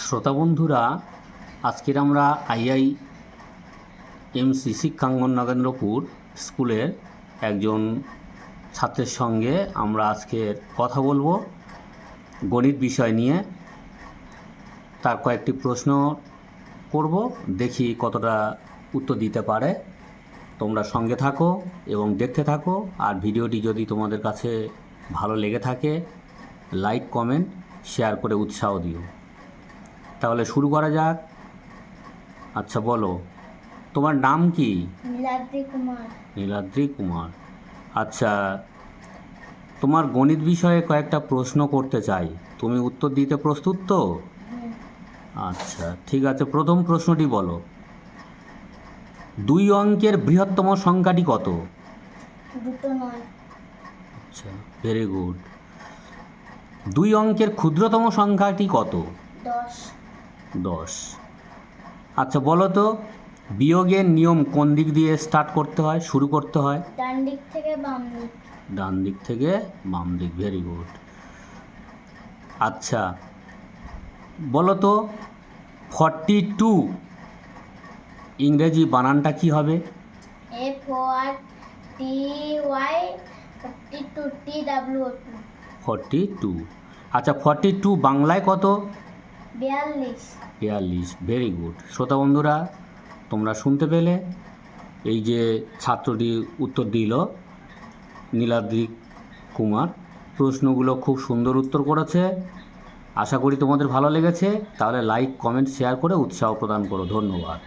শ্রোতা বন্ধুরা, আজকের আমরা আইআই এমসি শিক্ষাঙ্গন নগেন্দ্রপুর স্কুলের একজন ছাত্রের সঙ্গে আমরা আজকের কথা বলব গণিত বিষয় নিয়ে। তার কয়েকটি প্রশ্ন করব, দেখি কতটা উত্তর দিতে পারে। তোমরা সঙ্গে থাকো এবং দেখতে থাকো, আর ভিডিওটি যদি তোমাদের কাছে ভালো লেগে থাকে, লাইক, কমেন্ট, শেয়ার করে উৎসাহ দিও। তাহলে শুরু করা যাক। আচ্ছা বলো। তোমার নাম কি? নীলাদ্রি কুমার। নীলাদ্রি কুমার। আচ্ছা তোমার গণিত বিষয়ে কয়েকটা প্রশ্ন করতে চাই। তুমি উত্তর দিতে প্রস্তুত তো? আচ্ছা ঠিক আছে। প্রথম প্রশ্নটি বলো। দুই অঙ্কের বৃহত্তম সংখ্যাটি কত? আচ্ছা ভেরি গুড দুই অঙ্কের ক্ষুদ্রতম সংখ্যাটি কত? দশ। দশ। আচ্ছা বলো তো বিয়োগের নিয়ম কোন দিক দিয়ে স্টার্ট করতে হয় শুরু করতে হয়? ডান দিক থেকে বাম দিক। ডান দিক থেকে বাম দিক ভেরি গুড আচ্ছা বলো তো ফর্টি টু ইংরেজি বানানটা কি হবে? F T Y forty two T W forty two আচ্ছা ফর্টি টু বাংলায় কত? বিয়াল্লিশ। বিয়াল্লিশ ভেরি গুড শ্রোতা বন্ধুরা, তোমরা শুনতে পেলে এই যে ছাত্রটি উত্তর দিল, নীলাদ্রি কুমার। প্রশ্নগুলো খুব সুন্দর উত্তর করেছে। আশা করি তোমাদের ভালো লেগেছে। তাহলে লাইক কমেন্ট শেয়ার করে উৎসাহ প্রদান করো। ধন্যবাদ।